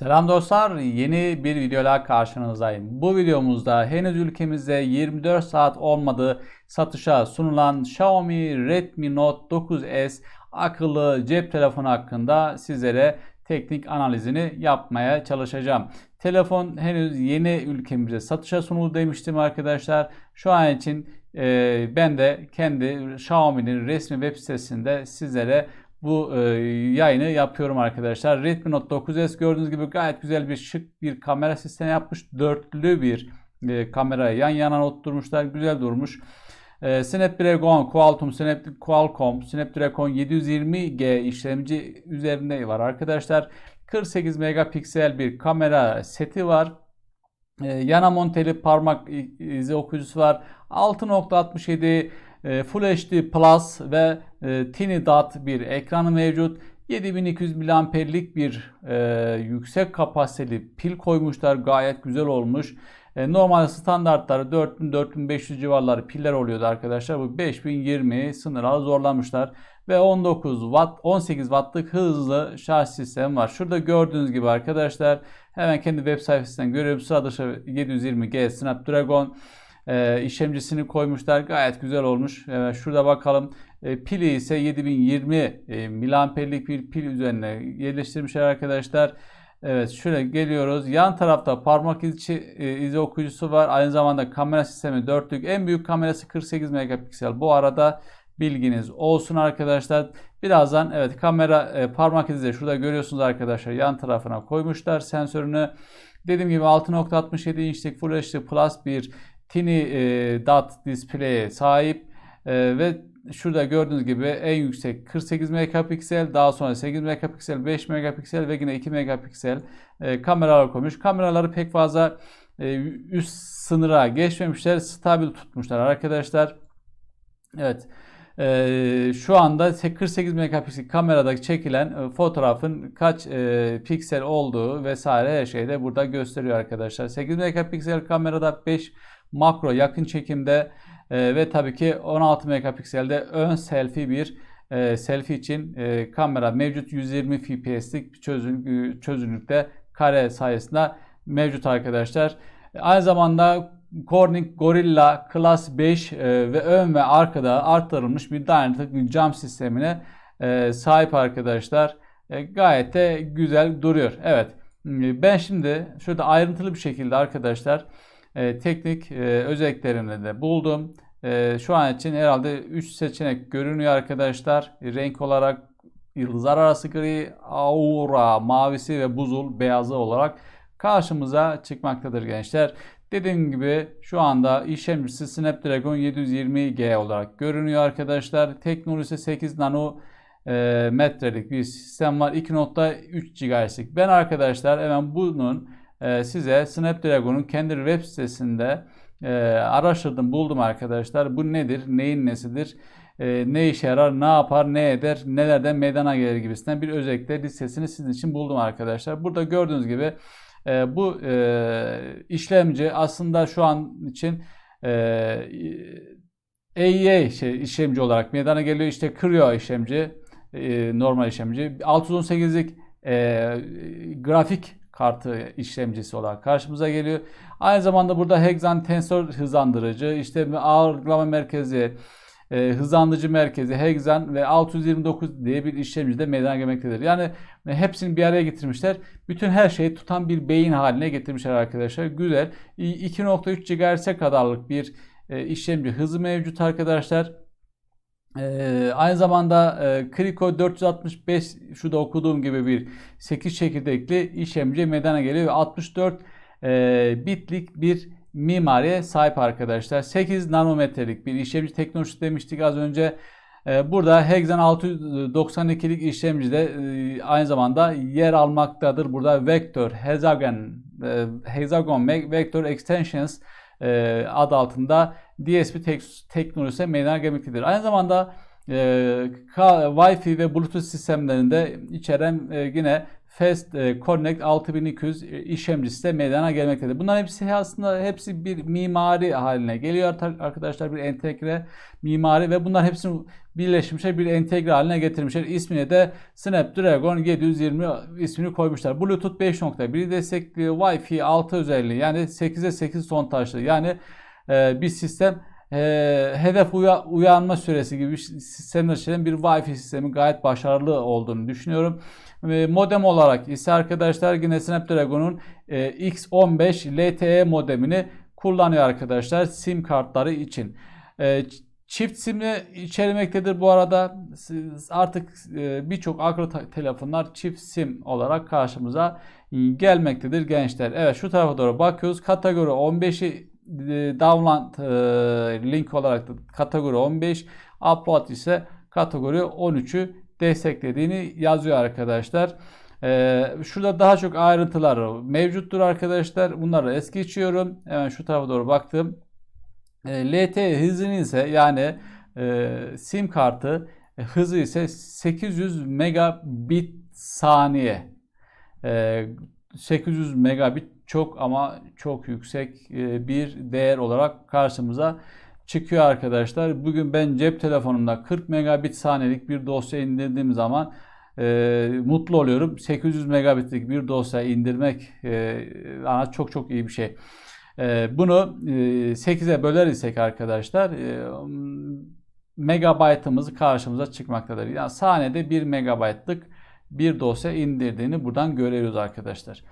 Selam dostlar, yeni bir videoyla karşınızdayım. Bu videomuzda henüz ülkemizde 24 saat olmadığı satışa sunulan Xiaomi Redmi Note 9S akıllı cep telefonu hakkında sizlere teknik analizini yapmaya çalışacağım. Telefon henüz yeni ülkemize satışa sunuldu demiştim arkadaşlar. Şu an için e, ben de kendi Xiaomi'nin resmi web sitesinde sizlere bu e, yayını yapıyorum arkadaşlar. Redmi Note 9S gördüğünüz gibi gayet güzel bir şık bir kamera sistemi yapmış. Dörtlü bir e, kamerayı yan yana oturtmuşlar. Güzel durmuş. E, Snapdragon, Qualcomm, Snap, Qualcomm, Snapdragon 720G işlemci üzerinde var arkadaşlar. 48 megapiksel bir kamera seti var. E, yana monteli parmak izi okuyucusu var. 6.67 e, Full HD Plus ve e, Tiny Dot bir ekranı mevcut. 7200 miliamperlik bir e, yüksek kapasiteli pil koymuşlar. Gayet güzel olmuş. E, normal standartları 4000-4500 civarları piller oluyordu arkadaşlar. Bu 5020 sınırları zorlamışlar. Ve 19 watt 18 wattlık hızlı şarj sistemi var. Şurada gördüğünüz gibi arkadaşlar hemen kendi web sayfasından görüyorum. Sıra dışı 720G Snapdragon e, işlemcisini koymuşlar. Gayet güzel olmuş. Evet, şurada bakalım. E, pili ise 7020 e, miliamperlik bir pil üzerine yerleştirmişler arkadaşlar. Evet şöyle geliyoruz. Yan tarafta parmak izi, e, izi okuyucusu var. Aynı zamanda kamera sistemi dörtlük. En büyük kamerası 48 megapiksel. Bu arada bilginiz olsun arkadaşlar. Birazdan evet kamera e, parmak izi de şurada görüyorsunuz arkadaşlar. Yan tarafına koymuşlar sensörünü. Dediğim gibi 6.67 inçlik Full HD Plus bir Tiny e, Dot display'e sahip e, ve şurada gördüğünüz gibi en yüksek 48 megapiksel, daha sonra 8 megapiksel, 5 megapiksel ve yine 2 megapiksel e, kameralar koymuş. Kameraları pek fazla e, üst sınıra geçmemişler, stabil tutmuşlar arkadaşlar. Evet. Ee, şu anda 48 megapiksel kamerada çekilen e, fotoğrafın kaç e, piksel olduğu vesaire her şeyde burada gösteriyor arkadaşlar. 8 megapiksel kamerada 5 makro yakın çekimde e, ve tabii ki 16 megapikselde ön selfie bir e, selfie için e, kamera mevcut 120 fps'lik çözün, çözünürlükte kare sayesinde mevcut arkadaşlar. Aynı zamanda Corning Gorilla Class 5 e, ve ön ve arkada arttırılmış bir bir cam sistemine e, sahip arkadaşlar. E, gayet de güzel duruyor. Evet. Ben şimdi şurada ayrıntılı bir şekilde arkadaşlar e, teknik e, özelliklerini de buldum. E, şu an için herhalde 3 seçenek görünüyor arkadaşlar. Renk olarak yıldızlar arası gri, aura mavisi ve buzul beyazı olarak karşımıza çıkmaktadır gençler. Dediğim gibi şu anda işlemcisi Snapdragon 720G olarak görünüyor arkadaşlar. Teknolojisi 8 nano e, metrelik bir sistem var. 2.3 GHz'lik. Ben arkadaşlar hemen bunun e, size Snapdragon'un kendi web sitesinde e, araştırdım buldum arkadaşlar. Bu nedir? Neyin nesidir? E, ne işe yarar? Ne yapar? Ne eder? Nelerden meydana gelir gibisinden bir özellikle listesini sizin için buldum arkadaşlar. Burada gördüğünüz gibi e, bu e, işlemci aslında şu an için e, AEA şey, işlemci olarak meydana geliyor. İşte Creo işlemci, e, normal işlemci. 618'lik e, grafik kartı işlemcisi olarak karşımıza geliyor. Aynı zamanda burada Hexan tensor hızlandırıcı, işte ağırlama merkezi, e, hızlandırıcı merkezi, Hexan ve 629 diye bir işlemci de meydana gelmektedir. Yani hepsini bir araya getirmişler. Bütün her şeyi tutan bir beyin haline getirmişler arkadaşlar. Güzel. 2.3 GHz'e kadarlık bir e, işlemci hızı mevcut arkadaşlar. Ee, aynı zamanda e, Kriko 465 şu da okuduğum gibi bir 8 çekirdekli işlemci meydana geliyor ve 64 e, bitlik bir mimariye sahip arkadaşlar. 8 nanometrelik bir işlemci teknolojisi demiştik az önce. E, burada Hexagon 692'lik işlemcide e, aynı zamanda yer almaktadır. Burada Vector, Hexagon, e, Hexagon Vector Extensions e, adı altında DSP tek, teknolojisi meydana gelmektedir. Aynı zamanda e, Wi-Fi ve Bluetooth sistemlerinde içeren e, yine Fast e, Connect 6200 e, işlemcisi de meydana gelmektedir. Bunların hepsi aslında hepsi bir mimari haline geliyor arkadaşlar. Bir entegre mimari ve bunlar hepsini birleşmişler bir entegre haline getirmişler. İsmine de Snapdragon 720 ismini koymuşlar. Bluetooth 5.1 destekliyor. Wi-Fi 6 özelliği yani 8'e 8 son taşlı. Yani e, bir sistem e, hedef uya, uyanma süresi gibi sistemler için bir Wi-Fi sistemi gayet başarılı olduğunu düşünüyorum. E, modem olarak ise arkadaşlar yine Snapdragon'un e, X15 LTE modemini kullanıyor arkadaşlar sim kartları için. E, Çift simli içermektedir bu arada. Artık e, birçok akıllı telefonlar çift sim olarak karşımıza gelmektedir gençler. Evet şu tarafa doğru bakıyoruz. Kategori 15'i e, download e, link olarak da kategori 15, upload ise kategori 13'ü desteklediğini yazıyor arkadaşlar. şurada daha çok ayrıntılar mevcuttur arkadaşlar. Bunları es geçiyorum. Hemen şu tarafa doğru baktım. E, LTE hızını ise yani e, sim kartı e, hızı ise 800 megabit saniye. E, 800 megabit çok ama çok yüksek e, bir değer olarak karşımıza çıkıyor arkadaşlar. Bugün ben cep telefonumda 40 megabit saniyelik bir dosya indirdiğim zaman e, mutlu oluyorum. 800 megabitlik bir dosya indirmek e, çok çok iyi bir şey. Ee, bunu 8'e e, böler isek arkadaşlar e, megabaytımız karşımıza çıkmaktadır. Yani saniyede 1 megabaytlık bir dosya indirdiğini buradan görüyoruz arkadaşlar.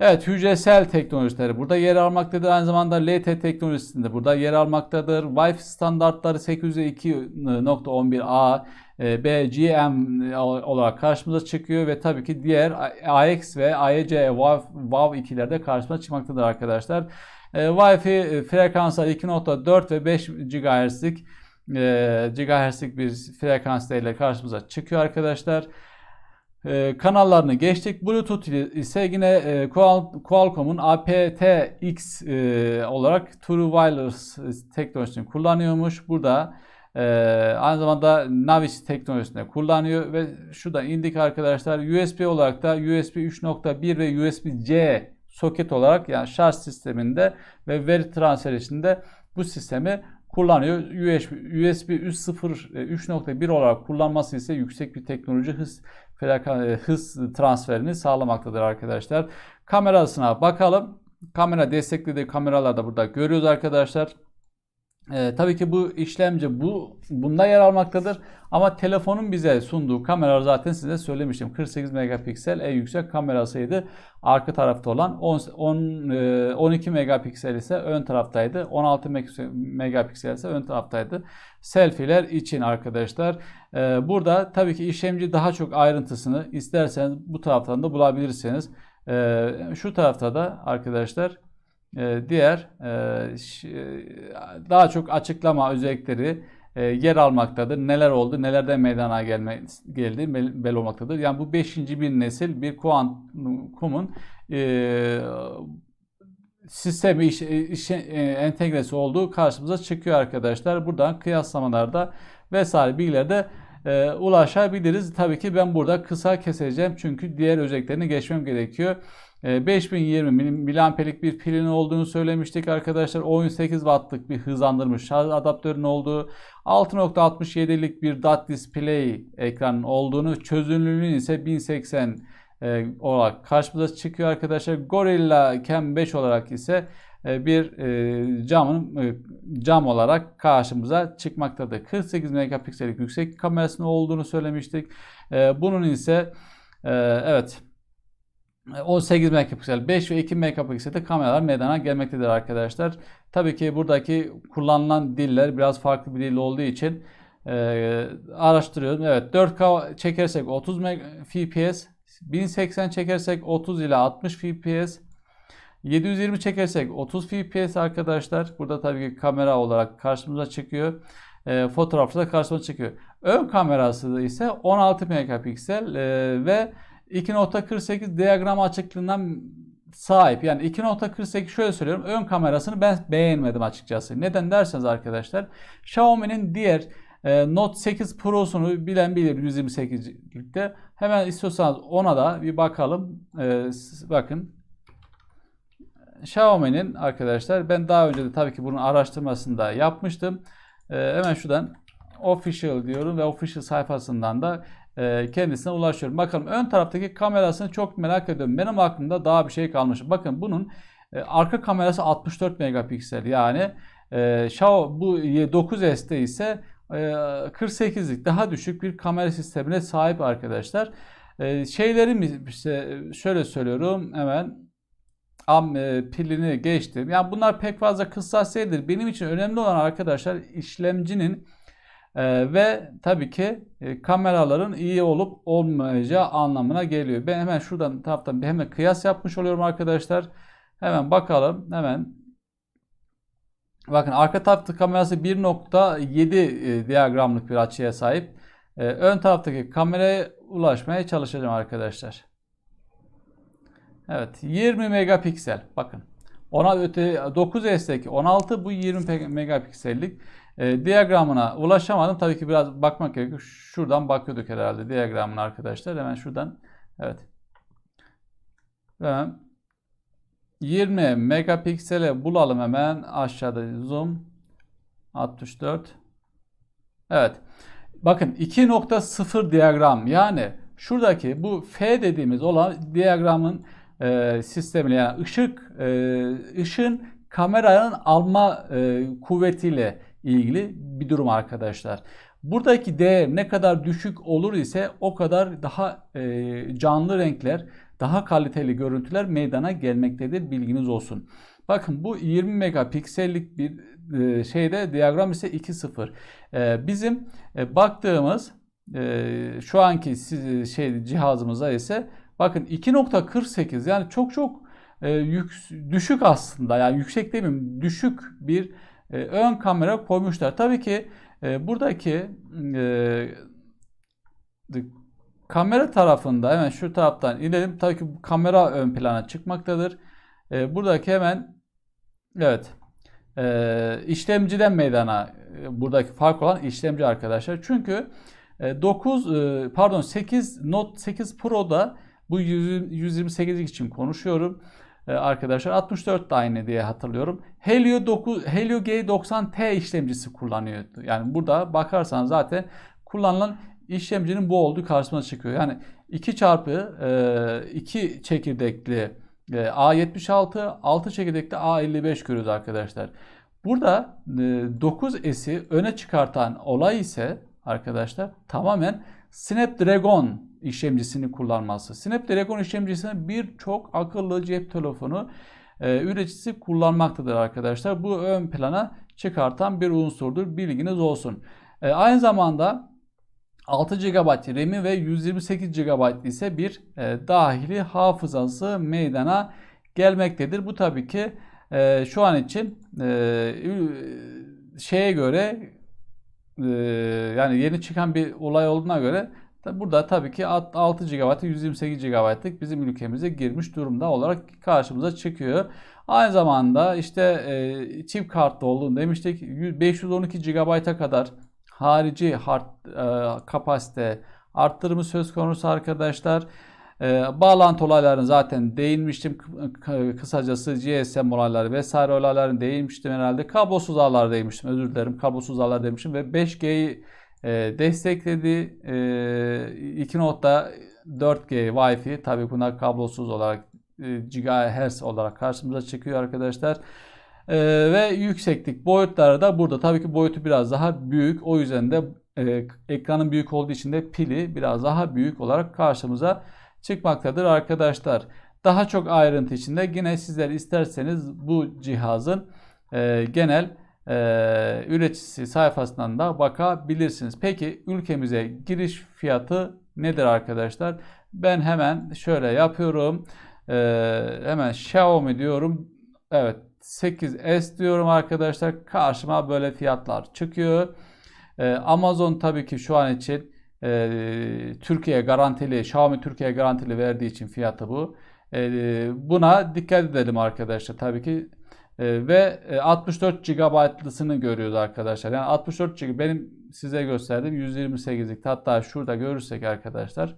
Evet hücresel teknolojileri burada yer almaktadır. Aynı zamanda LTE teknolojisinde burada yer almaktadır. Wi-Fi standartları 802.11a e, BGM olarak karşımıza çıkıyor ve tabii ki diğer AX ve AEC WAV, WAV 2'lerde karşımıza çıkmaktadır arkadaşlar. E, Wi-Fi e, frekanslar 2.4 ve 5 GHz'lik e, GHz'lik bir frekans ile karşımıza çıkıyor arkadaşlar. E, kanallarını geçtik. Bluetooth ise yine e, Qualcomm'un aptX e, olarak True Wireless teknolojisini kullanıyormuş. Burada e, aynı zamanda Navis teknolojisini kullanıyor ve şurada indik arkadaşlar. USB olarak da USB 3.1 ve USB-C soket olarak yani şarj sisteminde ve veri transfer içinde bu sistemi kullanıyor. USB, USB 3.0 3.1 olarak kullanması ise yüksek bir teknoloji hız e, hız transferini sağlamaktadır arkadaşlar. Kamerasına bakalım. Kamera desteklediği kameralarda burada görüyoruz arkadaşlar. Ee, tabii ki bu işlemci bu bunda yer almaktadır. Ama telefonun bize sunduğu kamera zaten size söylemiştim. 48 megapiksel en yüksek kamerasıydı. Arka tarafta olan 10, 10 12 megapiksel ise ön taraftaydı. 16 megapiksel ise ön taraftaydı. Selfie'ler için arkadaşlar. Ee, burada tabii ki işlemci daha çok ayrıntısını isterseniz bu taraftan da bulabilirsiniz. Ee, şu tarafta da arkadaşlar diğer e, e, daha çok açıklama özellikleri e, yer almaktadır. Neler oldu, nelerden meydana gelme, geldi belli olmaktadır. Yani bu beşinci bir nesil bir kuantumun sistemi iş, iş, entegresi olduğu karşımıza çıkıyor arkadaşlar. Buradan kıyaslamalarda vesaire bilgilerde e, ulaşabiliriz. Tabii ki ben burada kısa keseceğim çünkü diğer özelliklerini geçmem gerekiyor. 5020 ee, miliamperlik bir pilin olduğunu söylemiştik arkadaşlar. 18 wattlık bir hızlandırmış şarj adaptörün olduğu, 6.67'lik bir DOT display ekranın olduğunu, çözünürlüğünün ise 1080 e, olarak karşımıza çıkıyor arkadaşlar. Gorilla Cam 5 olarak ise e, bir e, camın cam olarak karşımıza çıkmaktadır. 48 megapiksellik yüksek kamerasının olduğunu söylemiştik. Bunun ise evet 18 megapiksel, 5 ve 2 megapiksel'de kameralar meydana gelmektedir arkadaşlar. Tabii ki buradaki kullanılan diller biraz farklı bir dil olduğu için e, araştırıyorum. Evet 4K çekersek 30 fps, 1080 çekersek 30 ile 60 fps, 720 çekersek 30 fps arkadaşlar. Burada tabii ki kamera olarak karşımıza çıkıyor. E, fotoğrafta da karşımıza çıkıyor. Ön kamerası ise 16 megapiksel e, ve 2.48 diyagram açıklığından sahip. Yani 2.48 şöyle söylüyorum. Ön kamerasını ben beğenmedim açıkçası. Neden derseniz arkadaşlar Xiaomi'nin diğer e, Note 8 Pro'sunu bilen bilir 128'likte. Hemen istiyorsanız ona da bir bakalım. E, s- bakın Xiaomi'nin arkadaşlar ben daha önce de tabii ki bunun araştırmasını da yapmıştım. E, hemen şuradan official diyorum ve official sayfasından da kendisine ulaşıyorum. Bakalım ön taraftaki kamerasını çok merak ediyorum. Benim aklımda daha bir şey kalmış. Bakın bunun e, arka kamerası 64 megapiksel yani e, Xiaomi bu 9S'te ise e, 48'lik daha düşük bir kamera sistemine sahip arkadaşlar. E, şeyleri mi işte şöyle söylüyorum hemen am e, pilini geçtim. Yani bunlar pek fazla kıssasiyettir. Benim için önemli olan arkadaşlar işlemcinin e, ve tabii ki e, kameraların iyi olup olmayacağı anlamına geliyor. Ben hemen şuradan taraftan bir hemen kıyas yapmış oluyorum arkadaşlar. Hemen bakalım. Hemen Bakın arka tarafta kamerası 1.7 e, diyagramlık bir açıya sahip. E, ön taraftaki kameraya ulaşmaya çalışacağım arkadaşlar. Evet 20 megapiksel bakın. Ona öte 9S'teki 16 bu 20 pe- megapiksellik. E, diyagramına ulaşamadım. Tabii ki biraz bakmak gerekiyor. Şuradan bakıyorduk herhalde diyagramına arkadaşlar. Hemen şuradan evet. Hemen 20 megapiksele bulalım hemen aşağıda zoom 64 Evet bakın 2.0 diyagram yani şuradaki bu F dediğimiz olan diyagramın e, sistemiyle yani ışık e, ışın kameranın alma e, kuvvetiyle ilgili bir durum arkadaşlar. Buradaki değer ne kadar düşük olur ise o kadar daha e, canlı renkler, daha kaliteli görüntüler meydana gelmektedir. Bilginiz olsun. Bakın bu 20 megapiksellik bir e, şeyde diyagram ise 2.0. E, bizim e, baktığımız e, şu anki siz- şey cihazımıza ise bakın 2.48 yani çok çok e, yük- düşük aslında yani yüksek demeyeyim düşük bir e, ön kamera koymuşlar. Tabii ki e, buradaki e, kamera tarafında hemen şu taraftan inelim. Tabii ki kamera ön plana çıkmaktadır. E, buradaki hemen evet e, işlemciden meydana e, buradaki fark olan işlemci arkadaşlar. Çünkü e, 9 e, pardon 8 Note 8 Pro'da bu 100 128 için konuşuyorum. E, arkadaşlar 64 da aynı diye hatırlıyorum. Helio 9 Helio G90T işlemcisi kullanıyordu. Yani burada bakarsanız zaten kullanılan işlemcinin bu olduğu karşımıza çıkıyor. Yani 2 çarpı e, 2 çekirdekli e, A76, 6 çekirdekli A55 görüyoruz arkadaşlar. Burada e, 9S'i öne çıkartan olay ise arkadaşlar tamamen Snapdragon işlemcisini kullanması. Snapdragon işlemcisini birçok akıllı cep telefonu e, üreticisi kullanmaktadır arkadaşlar. Bu ön plana çıkartan bir unsurdur. Bilginiz olsun. E, aynı zamanda 6 GB RAM'i ve 128 GB ise bir e, dahili hafızası meydana gelmektedir. Bu tabii ki e, şu an için e, şeye göre e, yani yeni çıkan bir olay olduğuna göre burada tabii ki alt- 6 GB 128 GB'lık bizim ülkemize girmiş durumda olarak karşımıza çıkıyor. Aynı zamanda işte e, çift kartlı olduğunu demiştik. 512 GB'a kadar harici hard e, kapasite arttırımı söz konusu arkadaşlar. E, bağlantı olaylarını zaten değinmiştim. Kısacası GSM olayları vesaire olaylarını değinmiştim herhalde. Kablosuz ağlar değinmiştim. Özür dilerim. Kablosuz ağlar demiştim ve 5G'yi e, destekledi. E, 2.4G Wi-Fi tabii bunlar kablosuz olarak e, GHz olarak karşımıza çıkıyor arkadaşlar. Ee, ve yükseklik boyutları da burada tabii ki boyutu biraz daha büyük. O yüzden de e, ekranın büyük olduğu için de pili biraz daha büyük olarak karşımıza çıkmaktadır arkadaşlar. Daha çok ayrıntı içinde yine sizler isterseniz bu cihazın e, genel e, üreticisi sayfasından da bakabilirsiniz. Peki ülkemize giriş fiyatı nedir arkadaşlar? Ben hemen şöyle yapıyorum. E, hemen Xiaomi diyorum. Evet 8S diyorum arkadaşlar. Karşıma böyle fiyatlar çıkıyor. Ee, Amazon tabii ki şu an için e, Türkiye garantili, Xiaomi Türkiye garantili verdiği için fiyatı bu. E, buna dikkat edelim arkadaşlar. Tabii ki E, ve e, 64 GB'lısını görüyoruz arkadaşlar. Yani 64 GB benim size gösterdiğim 128'lik. Hatta şurada görürsek arkadaşlar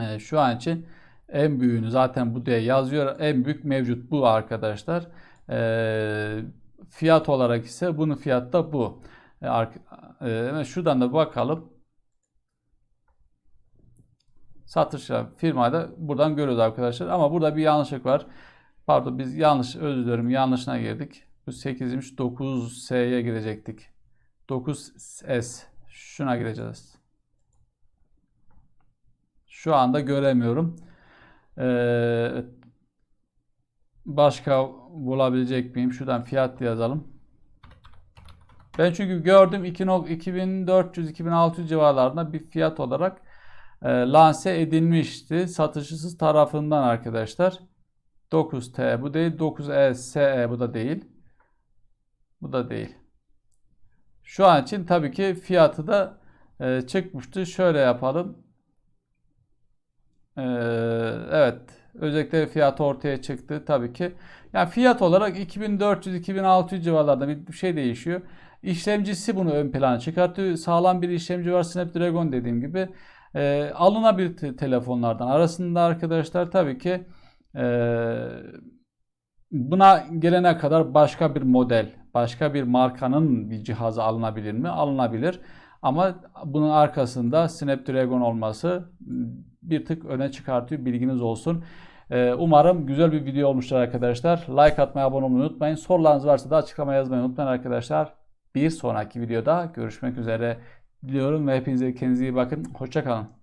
e, şu an için en büyüğünü zaten bu diye yazıyor. En büyük mevcut bu arkadaşlar. E, fiyat olarak ise bunun fiyatı da bu. E, e, şuradan da bakalım. Satışlar firmada buradan görüyoruz arkadaşlar. Ama burada bir yanlışlık var. Pardon biz yanlış özür dilerim yanlışına girdik. Bu 8'miş 9S'ye girecektik. 9S şuna gireceğiz. Şu anda göremiyorum. Ee, başka bulabilecek miyim? Şuradan fiyat yazalım. Ben çünkü gördüm 2400-2600 civarlarında bir fiyat olarak e, lanse edilmişti. Satışçısı tarafından arkadaşlar. 9T bu değil. 9E, SE bu da değil. Bu da değil. Şu an için tabii ki fiyatı da e, çıkmıştı. Şöyle yapalım. Ee, evet. Özellikle fiyat ortaya çıktı tabii ki. Yani fiyat olarak 2400-2600 civarlarda bir şey değişiyor. İşlemcisi bunu ön plana çıkartıyor. Sağlam bir işlemci var Snapdragon dediğim gibi. Ee, alınabilir te- telefonlardan arasında arkadaşlar tabii ki buna gelene kadar başka bir model, başka bir markanın bir cihazı alınabilir mi? Alınabilir. Ama bunun arkasında Snapdragon olması bir tık öne çıkartıyor. Bilginiz olsun. Ee, Umarım güzel bir video olmuştur arkadaşlar. Like atmayı, abone olmayı unutmayın. Sorularınız varsa da açıklamaya yazmayı unutmayın arkadaşlar. Bir sonraki videoda görüşmek üzere diliyorum ve hepinize kendinize iyi bakın. Hoşçakalın.